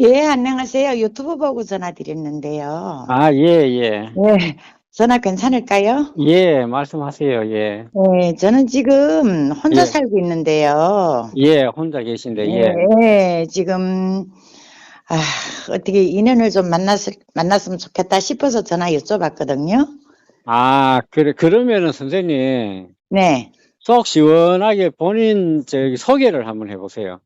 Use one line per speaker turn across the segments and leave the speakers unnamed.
예, 안녕하세요. 유튜브 보고 전화 드렸는데요.
아, 예, 예.
예, 전화 괜찮을까요?
예, 말씀하세요. 예.
예, 저는 지금 혼자
예.
살고 있는데요.
예, 혼자 계신데, 예.
예, 지금, 아, 어떻게 인연을 좀 만났을, 만났으면 좋겠다 싶어서 전화 여쭤봤거든요.
아, 그래, 그러면은 선생님,
네,
속 시원하게 본인 저기 소개를 한번 해보세요.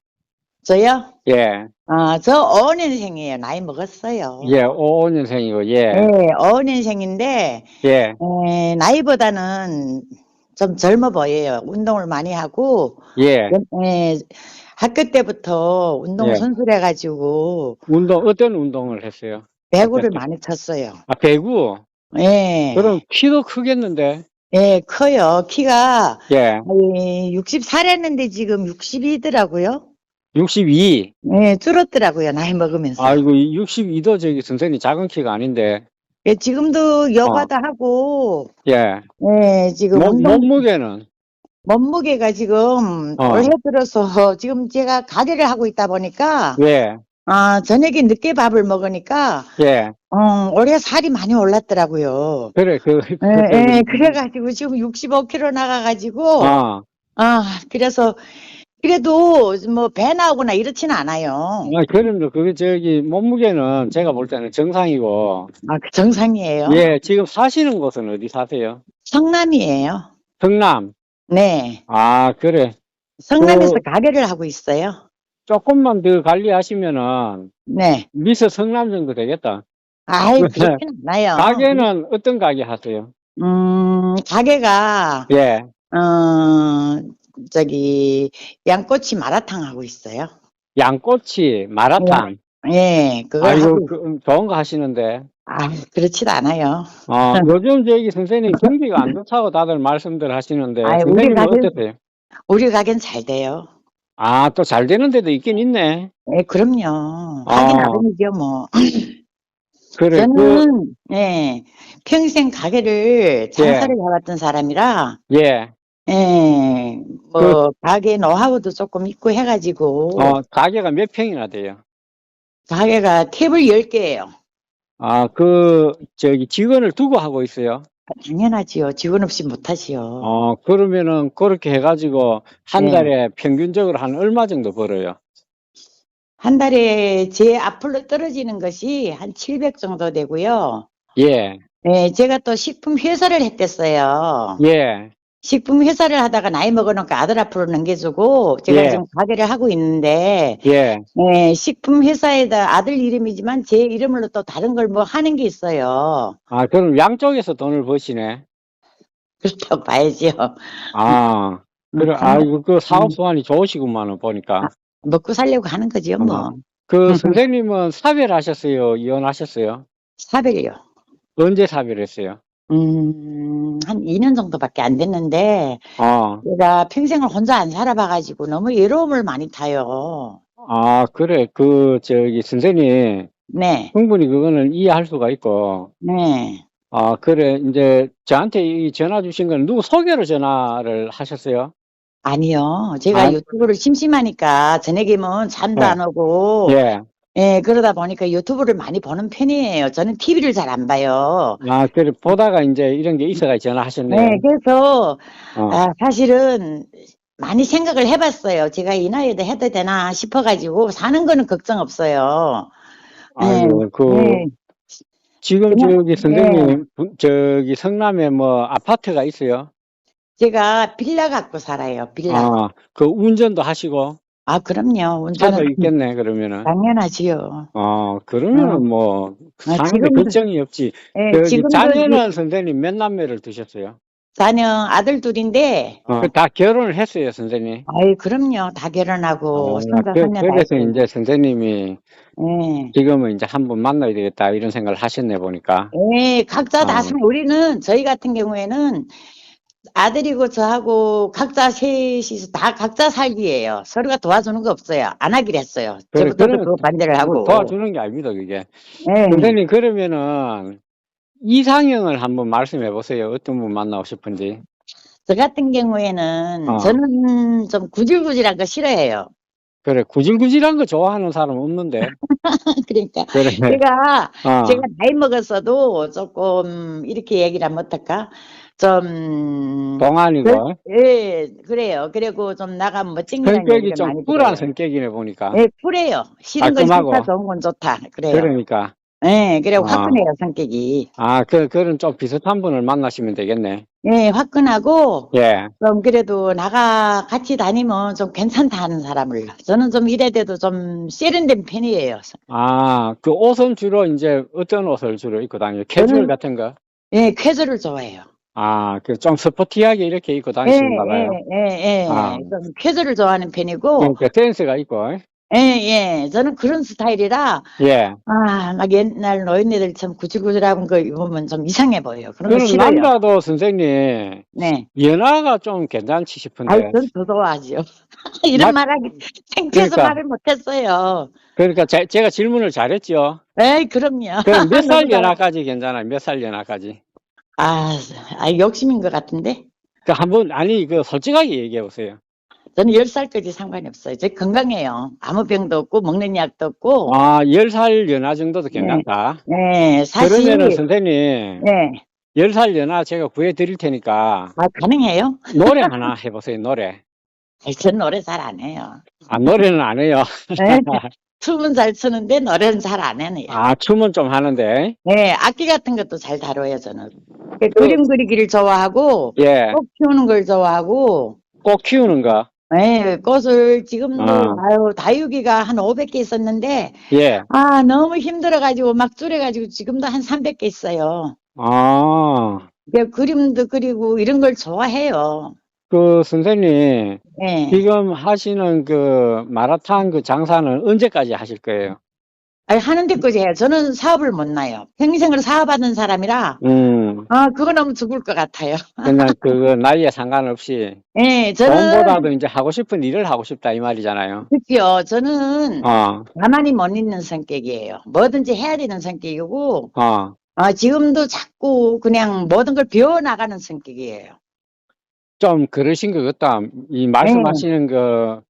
저요?
예,
아, 저 어년생이에요. 나이 먹었어요.
예, 55년생이고, 예,
예, 어년생인데,
예,
예, 나이보다는 좀 젊어 보여요. 운동을 많이 하고,
예.
예, 학교 때부터 운동
예.
선수를 해가지고
운동, 어떤 운동을 했어요?
배구를? 많이 쳤어요.
아, 배구?
예,
그럼 키도 크겠는데?
예, 커요. 키가
예,
64랬는데 지금 62더라고요.
62.
예, 줄었더라고요. 나이 먹으면서.
아이고, 62도 저기 선생님 작은 키가 아닌데.
예, 지금도 여가도 하고,
예.
예, 지금
몸,
운동
몸무게는?
몸무게가 지금
어.
올해 들어서 지금 제가 가게를 하고 있다 보니까
예,
아 저녁에 늦게 밥을 먹으니까
예.
어, 올해 살이 많이 올랐더라고요.
그래, 그, 그,
예, 예, 그래가지고 지금 65kg 나가가지고
아,
아 그래서 그래도 뭐 배 나오거나 이렇지는 않아요.
아, 그럼요. 그게 저기 몸무게는 제가 볼 때는 정상이고.
아, 그 정상이에요.
예, 지금 사시는 곳은 어디 사세요?
성남이에요.
성남.
네,
아, 그래.
성남에서
그-
가게를 하고 있어요.
조금만 더 관리하시면은
네,
미서 성남 정도 되겠다.
아이 그렇진 않아요.
가게는 어떤 가게 하세요?
음, 가게가
예.
어, 저기, 양꼬치 마라탕 하고 있어요.
양꼬치, 마라탕.
예, 그거
아이고,
하고,
그, 음, 좋은 거 하시는데.
아, 그렇지도 않아요.
어, 요즘 저기 선생님 경기가 안 좋다고 다들 말씀들 하시는데.
아이, 우리
선생님은
가게-
어떠세요?
우리 가게는 잘 돼요.
아, 또 잘 되는 데도 있긴 있네.
예, 그럼요. 하긴
아.
나름이죠, 뭐.
그래, 그,
저는, 예, 평생 가게를 장사를 해왔던 사람이라,
예.
예, 뭐, 가게 노하우도 조금 있고 해가지고,
어, 가게가 몇 평이나 돼요?
가게가 테이블 10개예요.
아, 그, 저기, 직원을 두고 하고 있어요.
당연하지요. 직원 없이 못하지요.
어, 그러면은, 그렇게 해가지고, 한
네.
달에 평균적으로 한 얼마 정도 벌어요?
한 달에 제 앞으로 떨어지는 것이 한 700 정도 되고요.
예,
네, 제가 또 식품 회사를 했댔어요.
예,
식품 회사를 하다가 나이 먹어놓고 아들 앞으로 넘겨주고 제가
예.
지금 가게를 하고 있는데
예.
네, 식품 회사에다 아들 이름이지만 제 이름으로 또 다른 걸 뭐 하는 게 있어요.
아, 그럼 양쪽에서 돈을 버시네.
그렇다고 봐야지요.
아, 그래,
음,
아이고, 그 사업 수완이 좋으시구만은, 보니까.
먹고 살려고 하는 거지요, 뭐.
어. 그 선생님은 사별하셨어요? 이혼하셨어요?
사별이요.
언제 사별했어요?
음, 한 2년 정도밖에 안 됐는데
어,
제가 평생을 혼자 안 살아봐가지고 너무 외로움을 많이 타요.
아, 그래, 그, 저기, 선생님,
네,
충분히 그거는 이해할 수가 있고,
네.
아, 그래. 이제 저한테 이 전화 주신 건 누구 소개로 전화를 하셨어요?
아니요. 제가
아.
유튜브를 심심하니까 저녁이면 잠도
네.
안 오고,
예.
예, 그러다 보니까 유튜브를 많이 보는 편이에요. 저는 TV를 잘 안 봐요.
아, 그래. 보다가 이제 이런 게 있어가 전화하셨네요.
네, 그래서,
어.
아, 사실은 많이 생각을 해봤어요. 제가 이 나이에도 해도 되나 싶어가지고, 사는 거는 걱정 없어요.
아이고, 그,
네.
지금
그냥-
저기 선생님, 부- 저기 성남에 뭐 아파트가 있어요?
제가 빌라 갖고 살아요. 빌라.
아, 그 운전도 하시고,
아, 그럼요.
차도
운전은
있겠네, 그러면은.
당연하지요.
어, 그러면은
어.
뭐,
아,
사는데
지금도-
걱정이 없지.
예,
저기
지금도
자녀는 선생님 몇 남매를 두셨어요?
자녀 아들 둘인데,
어, 다 결혼을 했어요, 선생님.
아이, 그럼요. 다 결혼하고,
아,
손자,
그,
손녀 다
그래서
있고.
이제 선생님이
예.
지금은 이제 한번 만나야 되겠다 이런 생각을 하셨네 보니까.
예, 각자 다
아.
살, 우리는, 저희 같은 경우에는 아들이고 저하고 각자 셋이서 다 각자 살기예요. 서로가 도와주는 거 없어요. 안 하기로 했어요.
그래,
저부터
그래.
그 반대를 하고.
도와주는 게 아닙니다 그게.
예.
선생님 그러면은 이상형을 한번 말씀해 보세요. 어떤 분 만나고 싶은지.
저 같은 경우에는
어.
저는 좀 구질구질한 거 싫어해요.
그래, 구질구질한 거 좋아하는 사람 없는데.
그러니까
그래.
제가
어.
제가 나이 먹었어도 조금 이렇게 얘기를 하면 어떨까? 좀
동안이고.
예, 그래요. 그리고 좀 나가면 멋쟁이라는
성격이
얘기를
좀
들어요.
성격이네, 보니까.
예, 쿨해요. 싫은 건. 싫다, 좋은 건 좋다. 그래요.
그러니까.
예, 그래
아.
화끈해요, 성격이.
아, 그, 그런 좀 비슷한 분을 만나시면 되겠네.
예, 화끈하고
예.
좀 그래도 나가 같이 다니면 좀 괜찮다 하는 사람을. 저는 좀 이래봬도 좀 세련된 편이에요.
아, 그 옷은 주로 이제 어떤 옷을 주로 입고 다녀요? 캐주얼
저는-
같은 거?
예, 쾌조를 좋아해요.
아, 그 좀 스포티하게 이렇게 입고
예,
다니시는가 봐요.
예, 예, 예.
아.
좀 쾌조를 좋아하는 편이고,
그러니까 센스가 있고.
예, 예. 저는 그런 스타일이라,
예.
아, 막 옛날 노인네들처럼 구질구질한 거 입으면 좀 이상해 보여요. 그런 거
그럼
싫어요.
남자도 선생님,
네.
연하가 좀 괜찮지 싶은데.
전더 좋아하죠. 이런
맞-
말하기, 창피해서
그러니까.
말을 못했어요.
그러니까 제, 제가 질문을 잘했죠.
에이, 그럼요.
그럼 몇 살
너무 잘-
연하까지 괜찮아요? 몇 살 연하까지?
아, 아, 욕심인 것 같은데?
그 한번, 아니, 그 솔직하게 얘기해 보세요.
저는 10살까지 상관이 없어요. 저 건강해요. 아무 병도 없고, 먹는 약도 없고,
아, 10살 연하 정도도 괜찮다.
네, 사실,
그러면은 선생님,
네.
10살 연하 제가 구해 드릴 테니까
아, 가능해요?
노래 하나 해 보세요, 노래.
아이, 전 노래 잘 안 해요.
아, 노래는 안 해요.
네. 춤은 잘 추는데 노래는 잘 안 해요.
아, 춤은 좀 하는데.
네, 악기 같은 것도 잘 다뤄요, 저는. 그림 그리기를 좋아하고,
예,
꽃 피우는 걸 좋아하고,
꽃 키우는 거.
네, 꽃을 지금도,
아.
아유, 다육이가 한 500개 있었는데,
예.
아, 너무 힘들어가지고, 막 줄여가지고, 지금도 한 300개 있어요.
아,
그 그림도 그리고 이런 걸 좋아해요.
그 선생님,
예.
지금 하시는 그 마라탕 그 장사는 언제까지 하실 거예요?
아니, 하는 데까지 해요. 저는 사업을 못 나요. 평생을 사업하는 사람이라,
음,
아, 그거 너무 죽을 것 같아요.
그냥 그 나이에 상관없이
예, 저는,
돈보다도 이제 하고 싶은 일을 하고 싶다 이 말이잖아요.
그죠. 저는
어,
가만히 못 있는 성격이에요. 뭐든지 해야 되는 성격이고,
어.
아, 지금도 자꾸 그냥 모든 걸 배워나가는 성격이에요.
좀 그러신 것 같다. 이 말씀하시는 거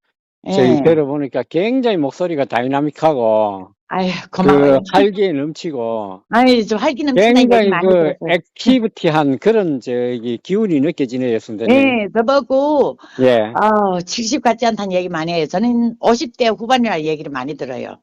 저희
예.
들어보니까 굉장히 목소리가 다이나믹하고
아유,
그
고마워요.
활기에 넘치고
아유, 좀 활기 넘치는 얘기
굉장히
많이
그
들었어요.
액티비티한 그런 저기 기운이 느껴지네요, 선생님.
예, 저보고,
예.
아, 70 같지 않다는 얘기 많이 해요. 저는 50대 후반이라 얘기를 많이 들어요.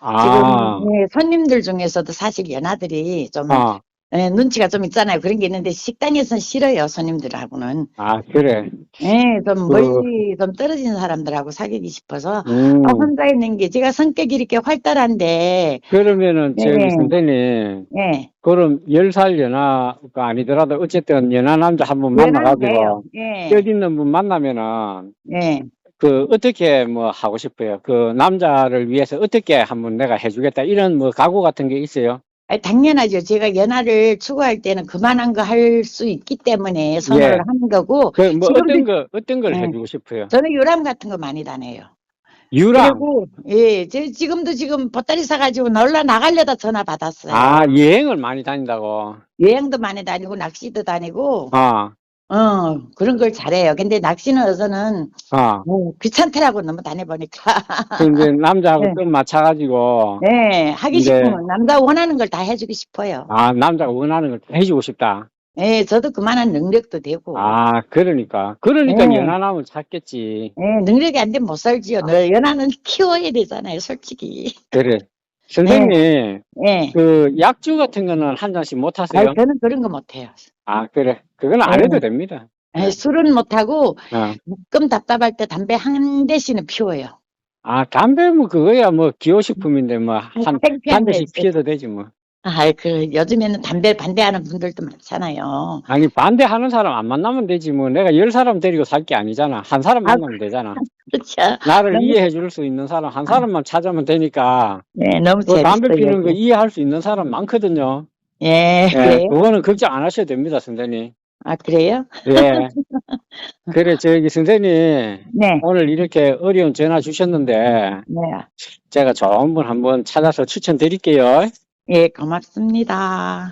아,
지금 예, 손님들 중에서도 사실 연하들이 좀
아,
예, 눈치가 좀 있잖아요. 그런 게 있는데 식당에서는 싫어요. 손님들하고는.
아, 그래.
예, 좀
그-
멀리 좀 떨어진 사람들하고 사귀기 싶어서
음,
아, 혼자 있는 게 제가 성격이 이렇게 활달한데
그러면은 저기
네.
선생님,
예,
그럼 10살 연하가 아니더라도 어쨌든 연하 남자 한 분 만나가지고
연하인데요. 예,
뜻 있는 분 만나면은
예.
그 어떻게 뭐 하고 싶어요? 그 남자를 위해서 어떻게 한번 내가 해주겠다 이런 뭐 각오 같은 게 있어요?
당연하죠. 제가 연하를 추구할 때는 그만한 거 할 수 있기 때문에 선호를
예.
하는 거고
그 뭐 어떤 거 어떤 걸
네.
해주고 싶어요?
저는 유람 같은 거 많이 다녀요.
유랑
그리고 예, 제 지금도 지금 보따리 사가지고 놀러 나가려다 전화 받았어요.
아 여행을 많이 다닌다고.
여행도 많이 다니고 낚시도 다니고
아,
어 그런 걸 잘해요. 근데 낚시는 어서는
아.
뭐 귀찮더라고 너무 다녀보니까.
그 이제 남자하고
네.
좀 맞춰가지고
네, 하기
네.
싶으면 남자 원하는 걸 다 해주고 싶어요.
아 남자가 원하는 걸 해주고 싶다.
예, 저도 그만한 능력도 되고.
아 그러니까 그러니까
네.
연하남을 찾겠지.
예, 능력이 안 되면 못 살지요. 너 연하는 키워야 되잖아요, 솔직히.
그래. 선생님
예.
그 약주 같은 거는 한 잔씩 못
아,
하세요?
저는 그런 거 못해요.
아 그래. 그건 안
네.
해도 됩니다.
예, 술은 못하고
어.
끔 답답할 때 담배 한 대씩은 피워요.
아 담배 뭐 그거야 뭐 기호식품인데 뭐
한한
대씩
데
피워도 되지 뭐.
아, 그 요즘에는 담배 반대하는 분들도 많잖아요.
아니 반대하는 사람 안 만나면 되지 뭐 내가 열 사람 데리고 살 게 아니잖아 한 사람
아,
만나면 되잖아
그렇죠.
나를
너무-
이해해 줄 수 있는 사람 한 사람만 찾으면 되니까
네, 너무
그 담배
재밌어요.
피우는 거 이해할 수 있는 사람 많거든요
예,
예,
그래요?
그거는 걱정 안 하셔도 됩니다 선생님
아, 그래요?
예 그래 저기 선생님
네,
오늘 이렇게 어려운 전화 주셨는데
네.
제가 좋은 분 한번 찾아서 추천드릴게요
예, 고맙습니다.